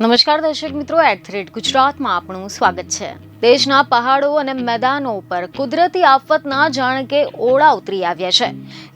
નમસ્કાર દર્શક મિત્રો એટ ગુજરાતમાં આપણું સ્વાગત છે. દેશના પહાડો અને મેદાનો ઉપર કુદરતી આફતના જાણ કે ઓળા ઉતરી આવ્યા છે.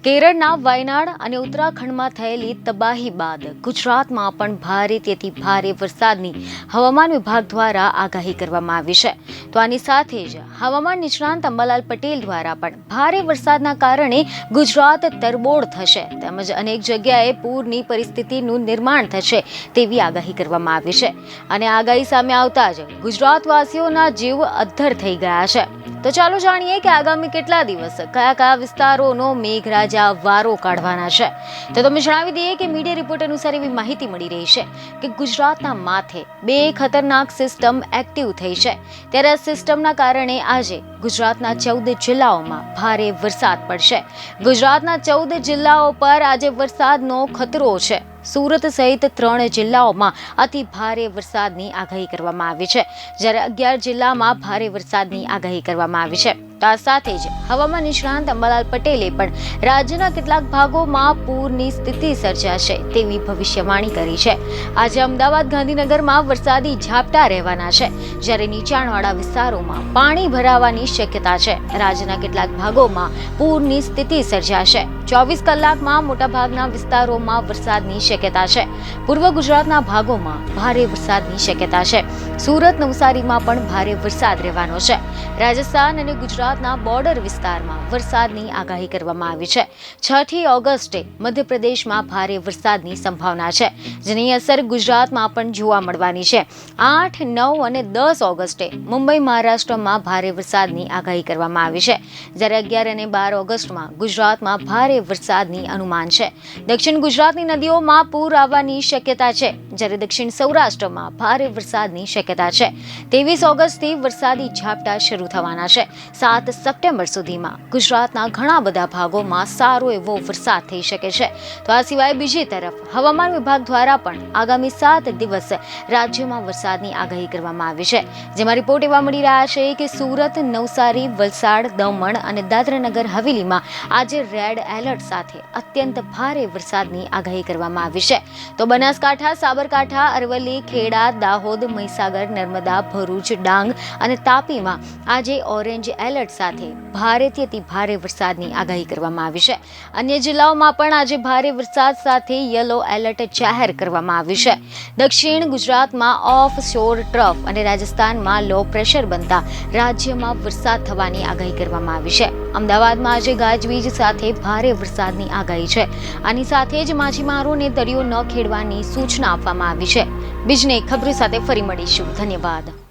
કેરળના વાયનાડ અને ઉત્તરાખંડમાં થયેલી તબાહી બાદ ગુજરાતમાં પણ ભારે તેથી ભારે વરસાદની હવામાન વિભાગ દ્વારા આગાહી કરવામાં આવી છે. તો આની સાથે જ હવામાન નિષ્ણાંત અંબાલાલ પટેલ દ્વારા પણ ભારે વરસાદના કારણે ગુજરાત તરબોળ થશે તેમજ અનેક જગ્યાએ પૂરની પરિસ્થિતિનું નિર્માણ થશે તેવી આગાહી કરવામાં આવી છે. અને આગાહી સામે આવતા જ ગુજરાતવાસીઓના જીવ અદ્ધર થઈ ગયા છે. તો ચાલો જાણીએ કે આગામી કેટલા દિવસ કયા કયા વિસ્તારોનો મેઘરાજા વારો કાઢવાના છે. તો તમે જણાવી દઈએ કે મીડિયા રિપોર્ટ અનુસાર એવી માહિતી મળી રહી છે કે ગુજરાતના માથે બે ખતરનાક સિસ્ટમ એક્ટિવ થઈ છે. ત્યારે આ સિસ્ટમના કારણે આજે ગુજરાતના ચૌદ જિલ્લાઓમાં ભારે વરસાદ પડશે. ગુજરાતના ચૌદ જિલ્લાઓ પર આજે વરસાદનો ખતરો છે. સુરત સહિત ત્રણ જિલ્લાઓમાં અતિ ભારે વરસાદની આગાહી કરવામાં આવી છે. જ્યારે અગિયાર જિલ્લામાં ભારે વરસાદની આગાહી કરવામાં આવી છે. તો સાથે જ હવામાન નિષ્ણાંત અંબાલાલ પટેલે પણ રાજ્યના કેટલાક ભાગોમાં પૂરની સ્થિતિ સર્જાશે તેવી ભવિષ્યવાણી કરી છે. આજે અમદાવાદ ગાંધીનગરમાં વરસાદી ઝાપટા રહેવાના છે. જ્યારે નીચાણવાળા વિસ્તારોમાં પાણી ભરાવાની શક્યતા છે. રાજ્યના કેટલાક ભાગોમાં પૂરની સ્થિતિ સર્જાશે. ચોવીસ કલાકમાં મોટાભાગના વિસ્તારોમાં વરસાદની શક્યતા છે. પૂર્વ ગુજરાતના ભાગોમાં ભારે વરસાદની શક્યતા છે. સુરત નવસારીમાં પણ ભારે વરસાદ રહેવાનો છે. રાજસ્થાન અને ગુજરાતના બોર્ડર વિસ્તારમાં વરસાદની આગાહી કરવામાં આવી છે. છઠી ઓગસ્ટે મધ્યપ્રદેશમાં ભારે વરસાદની સંભાવના છે, જેની અસર ગુજરાતમાં પણ જોવા મળવાની છે. આઠ, નવ અને દસ ઓગસ્ટે મુંબઈ, મહારાષ્ટ્રમાં ભારે વરસાદની આગાહી કરવામાં આવી છે. જ્યારે અગિયાર અને બાર ઓગસ્ટમાં ગુજરાતમાં ભારે વરસાદની અનુમાન છે. દક્ષિણ ગુજરાતની નદીઓમાં પૂર આવવાની શક્યતા છે. જ્યારે દક્ષિણ સૌરાષ્ટ્રમાં ભારે વરસાદની શક્યતા છે. ત્રેવીસ ઓગસ્ટથી વરસાદી ઝાપટા શરૂ થવાના છે. સાત સપ્ટેમ્બર સુધીમાં ગુજરાતના ઘણા બધા ભાગોમાં સારો એવો વરસાદ થઈ શકે છે. તો આ સિવાય બીજી તરફ હવામાન વિભાગ દ્વારા પણ આગામી સાત દિવસ રાજ્યમાં વરસાદની આગાહી કરવામાં આવી છે. જેમાં રિપોર્ટ એવા મળી રહ્યા છે કે સુરત, નવસારી, વલસાડ, દમણ અને દાદરાનગર હવેલીમાં આજે રેડ એલર્ટ સાથે અત્યંત ભારે વરસાદની આગાહી કરવામાં આવી છે. તો બનાસકાંઠા સાબરકાંઠા, અરવલ્લી, ખેડા, દાહોદ, મહીસાગર, નર્મદા, ભરૂચ, ડાંગ અને તાપીમાં આજે ઓરેન્જ એલર્ટ સાથે ભારેથી અતિ ભારે વરસાદની આગાહી કરવામાં આવી છે. અન્ય જિલ્લાઓમાં પણ આજે ભારે વરસાદ સાથે યલો એલર્ટ જાહેર કરવામાં આવ્યું છે. દક્ષિણ ગુજરાતમાં ઓફ શોર ટ્રફ અને રાજસ્થાનમાં લો પ્રેશર બનતા રાજ્યમાં વરસાદ થવાની આગાહી કરવામાં આવી છે. અમદાવાદમાં આજે ગાજવીજ સાથે ભારે વરસાદની આગાહી છે. આની સાથે જ માછીમારોને દરિયો ન ખેડવાની સૂચના આપવામાં આવી છે. બીજને ખબરો સાથે ફરી મળીશું. ધન્યવાદ.